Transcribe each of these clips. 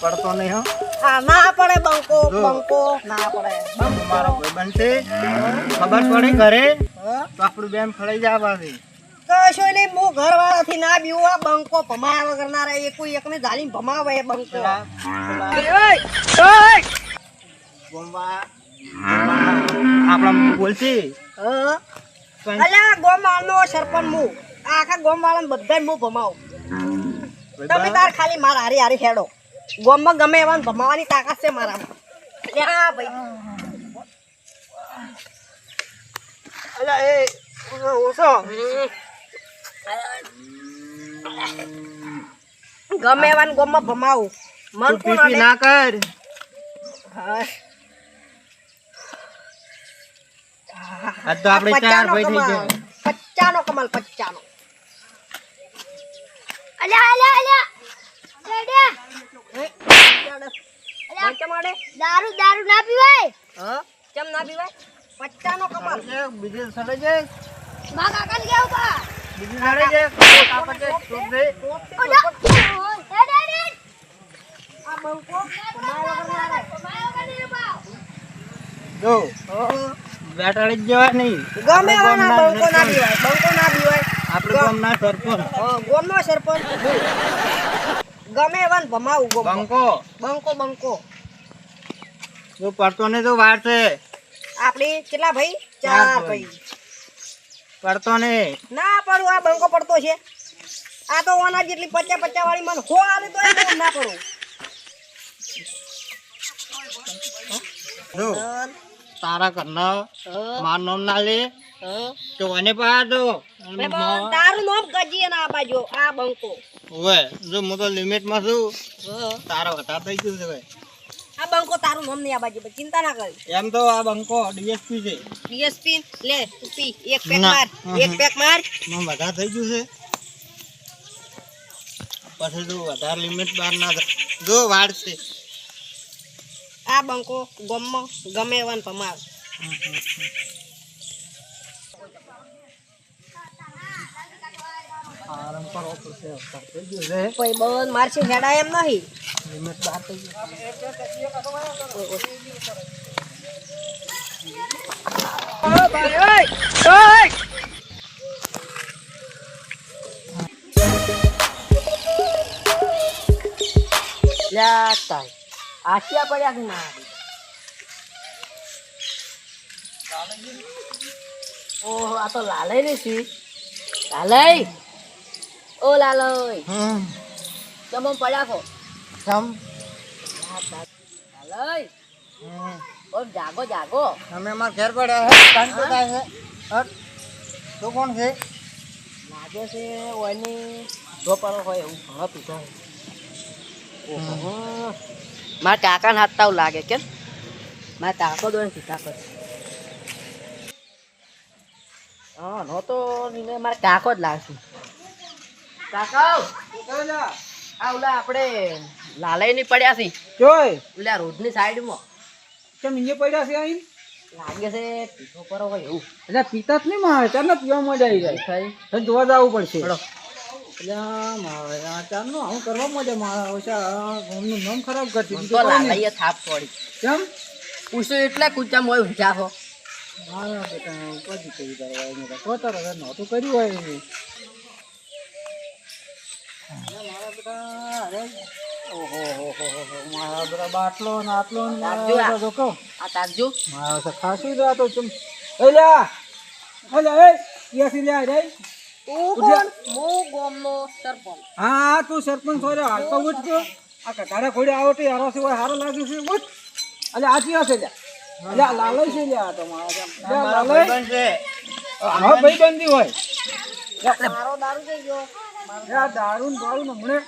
પડતો નહીં હો. ના પડે બંકો બંકો. ના પડે. મારો કોઈ બનશે. ખબર પડી ઘરે? તો આપણું બેન ફળાઈ જાય પાછી. કશો નહીં હું ઘર વાળાથી ના બીવું આ બંકો ભમાયા વગર ના રહે. કોઈ એકને જાલીને ભમાવે એ બંકો. ગોમવા. આપણા બોલશી? અલ્યા ગોમ વાળનો સરપંચ હું. આખા ગોમ વાળાને બધા હું ભમાવું. તમે તાર ખાલી મારા હારી હારી હેડો. ગોમમાં ગમે એવા ભમાવાની તાકાત છે મારામાં ભાઈ એ ઓછો ગમે એવા ગોમમાં ભમાવું મન? ના કર હા. તો આપણે ચાર પચ્ચાનો ભાઈ થઈ કમાલ. પચ્ચાનો કમાલ પચ્ચાનો અલ્યા અલ્યા અલ્યા રેડે અલ્યા કેમ અડે? દારૂ દારૂ ના પીવાય? હા? કેમ ના પીવાય? પચ્ચાનો કમાલ બીજી સડે છે. મા કાકા ને કેવું કા બીજી સડે છે. કોક છે? કોક દે ઓડા રેડે રેડે આ બંકો ભમાયા વગર ના રહે. માયો કરી રૂપા જો બેટાડી જ જવા નહીં ગમે ના બંકો ના પીવાય બંકો ના પીવાય. આપણે ગામના સરપંચ. હા, ગોમનો સરપંચ. ગમે એવા ભમાવું ગોમમાં. બંકો. બંકો બંકો. જો પડતો ને તો વાર છે. આપડી કેટલા ભાઈ? ચાર ભાઈ. પડતો ને ના પડું આ બંકો પડતો છે. આ તો ઓના જેટલી પચાસ પચાસ વાળી મને હો આવે તો ના પડું. તારા કરના માર નામ ના લે. તો એને પા દો. તારું નામ ગજી ના બાજુ આ બંકો. ઓવે જો હું તો લિમિટમાં છું. તારો વધારે થઈ ગયું છે ભાઈ આ બંકો તારું નામ નહીં આ બાજુ ચિંતા ના કર. એમ તો આ બંકો ડીએસપી છે. ડીએસપી? લે પી એક પેક માર એક પેક માર. માં વધારે થઈ ગયું છે. પછી જો વધારે લિમિટ બહાર ના જો વાળ છે. આ બંકો ગમમાં ગમે એવાન ભમાવ. આરામ કરવો પડશે વધારે થઈ ગયો છે કોઈ બોલ મારશે હેડા એમ નહીં. લિમિટ બહાર થઈ ગયું આશિયા પડ્યા ના? ઓહો, આ તો લાલય ને લાલય? ઓ લાલય હમ તમે પડ્યા જમ લાલોય લાલય હમ. ઓ જાગો જાગો અમે અમાર ઘેર પડ્યા હે કાન તો થાય છે હટ તો કોણ છે લાગે છે ઓની ધોપારો હોય એવું ઘણો પીધો ઓહો મારા કાકાને હાથ તાવ લાગે કેમ મારા કાકો દોડે સીધા કરે હા નો તો મારા કાકો જ લાગશે કાકા. આ ઓલા આપણે લાલયની પડ્યા છે. જોય. ઓલા રોડની સાઈડમાં. કેમ અહીંયા પડ્યા છે અહીં લાગે છે પીતો કરો હોય એવું. એટલે પીતા જ નહીં મારે ચાર પીવા મજા આવી જાય. થઈ જોવા જવું પડશે. ચલો. મારે આ કરવા મજા મારા ઓછા ગામનું નામ ખરાબ કરતી તો થાપ પડી. કેમ? પૂછ્યું એટલે કૂચા મોય ઊંચા છો મારા બેટા કરવા એને તો નહોતું કર્યું હોય. એને મારા હો તો સરપંચ હોય હાલ તો ઉઠ આ કટારા ખોડે આવો તે હારો સિવાય હારો લાગે છે. ઉઠ અલે આ ચિયા છે લ્યા લાલય છે લ્યા તો મારા લાલય છે હા ભાઈબંધી હોય. લે, લે, મારો દારૂ ગયો દારૂ ને હમણે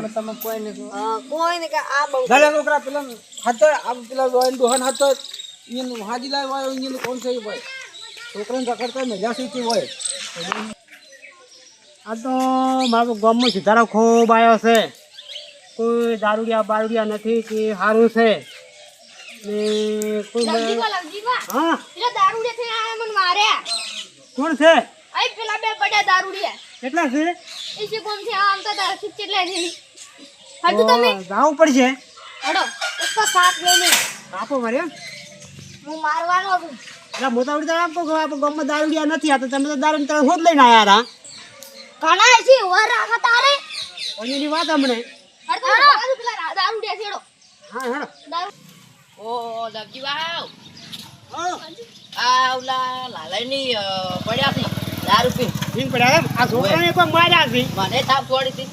તો તમે કોઈ નહીં કોઈ ને કે આ છોકરા પેલા હાથ આ પેલા જોઈને દોહન હાજી લાય હોય અહીંયાનું કોણ છે ભાઈ છોકરાને પકડતા મજા સીટી હોય આ તો મારો ગામમાં સુધારો ખૂબ આવ્યો છે કોઈ દારૂડિયા બારૂડિયા નથી કે સારું છે ને કોઈ માર્યા. કોણ છે? આઈ પેલા બે પડ્યા દારૂડિયા. કેટલા છે? એ છે કોણ છે આમ તો તાર છે કેટલા છે? હજુ તમે? જાવ પડશે. હડો એક તો સાત લઈને આપો માર્યો? હું મારવાનો છું. એટલે મોટાવડી તારા આપો આપો ગામમાં દારૂડિયા નથી આ તો તમે તો દારૂ તમે હોદ લઈને આવ્યા હતા. ઘણા છે વર રાખા તારે. એની વાત હમણે દારૂડિયા છેડો. હા હા દારૂ ઓ લગજી વાવ આ ઓલા લાલાની પડ્યા હતી દારૂ પી પડ્યા એમ આ છોકરાને કોઈ માર્યા છે મને થાપ છોડી હતી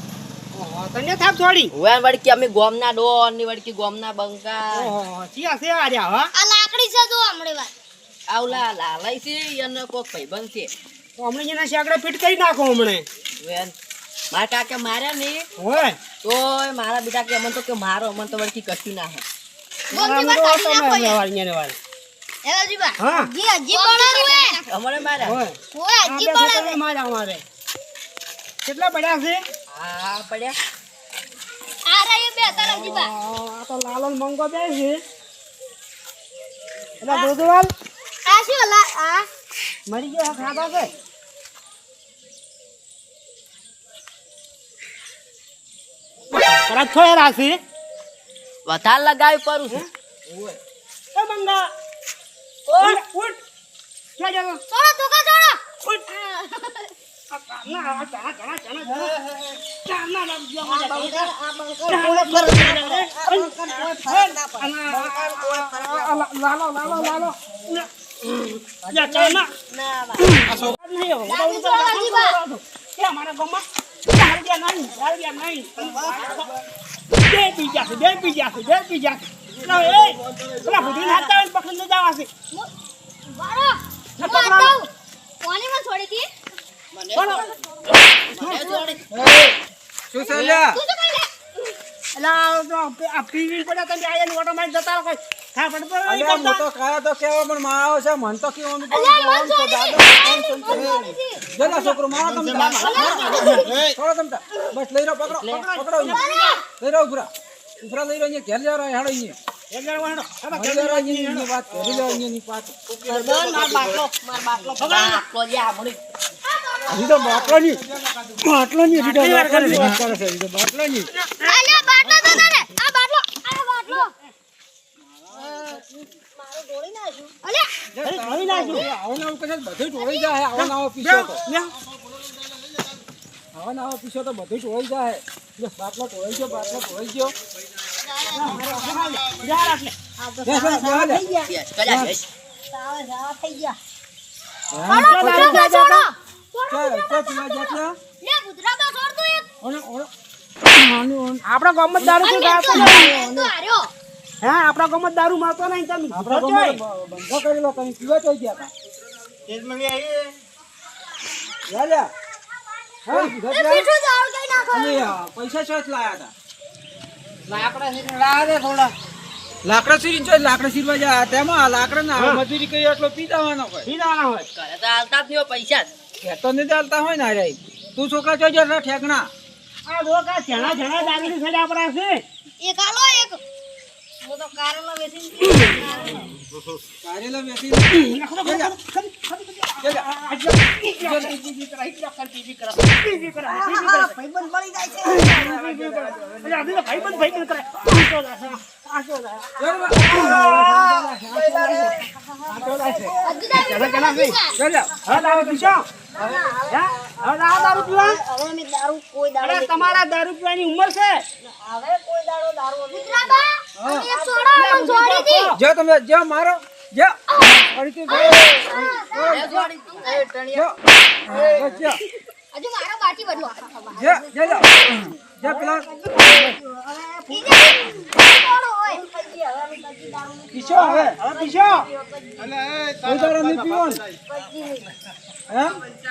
ઓહો, તને થાપ છોડી વળકી અમે ગોમના ડોનની વળકી ગોમના બંકા ઓહો ચિયા છે આ હા આ લાકડી છે જો હમણે વાત આ ઓલા લાલાઈ છે અને કોક ભાઈબંધ છે હમણે જેના શાકડે ફિટ કરી નાખો હમણે વેન મારા કાકા માર્યા ને હોય તો મારા બેટા કે અમન તો કે મારો અમન તો વળકી કશું ના હોય કેટલા પડ્યા છે? આ પડ્યા. આ રહી બે તારા આ તો લાલો મંગો બે છે. એટલે દોદવાલ આ શું લા આ? મરી ગયો ખાતા છે? કરાત થોડે રાશી વધાર લગાવી પડું છું એ ઉઠ ઉઠ ક્યાં જાવ ધોકા ઉઠ લાલો લાલો લાલો નહીં. બે બીજા છે, બે બીજા છે, બે. ના, એ, પેલા ભૂંડીને હાથતા હોય ને પકડીને જવા છે. છોકરો મારો તમે થોડો તમતા બસ લઈ રહ્યો પકડો પકડો. લઈ રહ્યો ઉપરા. ઉપરા લઈ રહ્યો અહીંયા. ઘેર લેવા હેડો અહીંયા. બધું ચોળી જાય. તો તો બાટલો ટોળી ગયો. બાટલો ગયો. આપણા ગામમાં દારૂ તો. તો હા આપણા ગમત દારૂ મારતો નહીં તમે. તો બ- બંધો કરેલો તમે પીવા ચોઈ ગયા હતા. લે. પૈસા જ લાયા હતા લાકડા છે, લાવા દે થોડા. લાકડા સીરીને ચોઈ લાકડા સીરવા જાય તેમાં આ લાકડા ના મજૂરી કરી એટલો પી જવાનો હોય પી દેવાના હોય. તો હાલતા જ નહીં હોય પૈસા ખેતો નહીં ચાલતા હોય ને રે તું છોકરા ચોઈ જાય ઠેકણા આ આ જણા જણા દારૂની સજા આપણા છે એક આલો એક હું તો કારેલા વેચી કારેલા ટીવી કરા, કરા. ભાઈબંધ મળી જાય છે કરા. એટલે અભી તો ભાઈબંધ ભાઈબંધ કરે. હે? તમારા દારૂ પીવાની ઉંમર છે જો તમે જો મારો જો અડીથી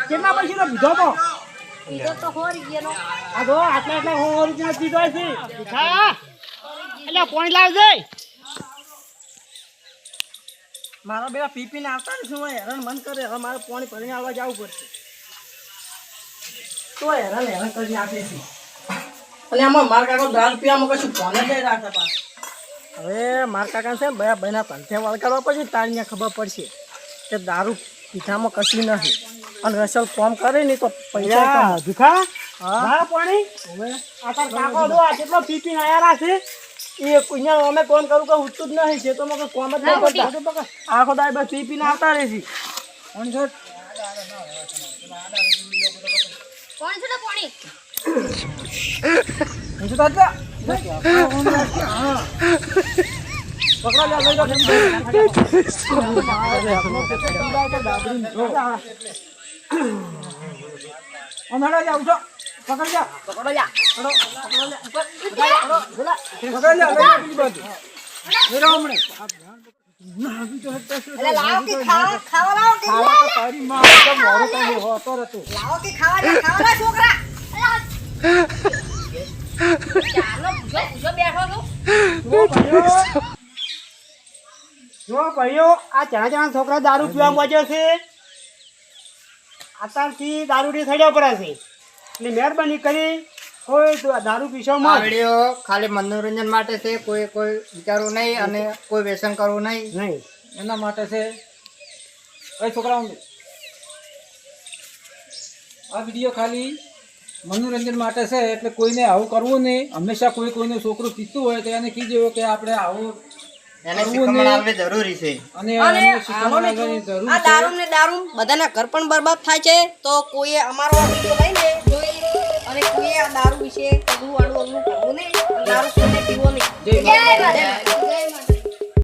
કેટલા પૈસા તો પીધો તો? આટલા આટલા સો રૂપિયા પીધો છે. એટલે પોણી લાવજે. મારા બેટા પીપીને આવતા ને શું હેરાન મન કરે. હવે મારે પોણી ભરીને આવવા જવું પડશે. તો હેરાન હેરાન કરી આપે છે. અને આમાં માર કાકો દારૂ પીવામાં કશું ફોન જ નહીં રાખતા. પાછા હવે મારા કાકા છે બે ભાઈના પંથે વળગાડવા પછી તારીને ખબર પડશે કે દારૂ પીઠામાં કશું નથી. અને રસલ કોમ કરે ને તો પૈસા ભીખા? હા. પાણી? હવે આ તાર કાકો દો આ કેટલો પી પીને આયા છે એ અહીંયા અમે કોમ કરું કે ઉઠતું જ નહીં ખેતરમાં કોઈ કોમ જ નહીં કરતા. આખો દાય બસ પી પીને આવતા રહે છે કોણ છે? કોણ છે ને પાણી હું તો. પકડા જા. પકડ. પકડો જા પકડ છોકરા. ચાલો પૂછો પૂછો બેઠો છો. જો ભાઈઓ આ ચાર જણા છોકરા દારૂ પીવા મજો છે. અત્યારથી દારૂડી થડ્યા પડે છે એટલે મહેરબાની કરી કોઈ દારૂ પીશો આ વીડિયો ખાલી મનોરંજન માટે છે કોઈ કોઈ વિચારવું નહીં અને કોઈ વ્યસન કરવું નહીં. નહીં. એના માટે છે એ છોકરાઓ આ વીડિયો ખાલી મનોરંજન માટે છે એટલે કોઈને આવું કરવું નહીં. હંમેશા કોઈ કોઈનું છોકરું પીતું હોય તો એને કીધું કે આપણે આવું જરૂરી છે. અને. દારૂ ને દારૂ બધાના ઘર પણ બરબાદ થાય છે તો કોઈ અમારો વીડિયો લઈને અને કોઈએ આ દારૂ વિશે અગલું આડું અગલું કરવું નહીં દારૂ કોઈને પીવો નહીં જય. માતા જય માતા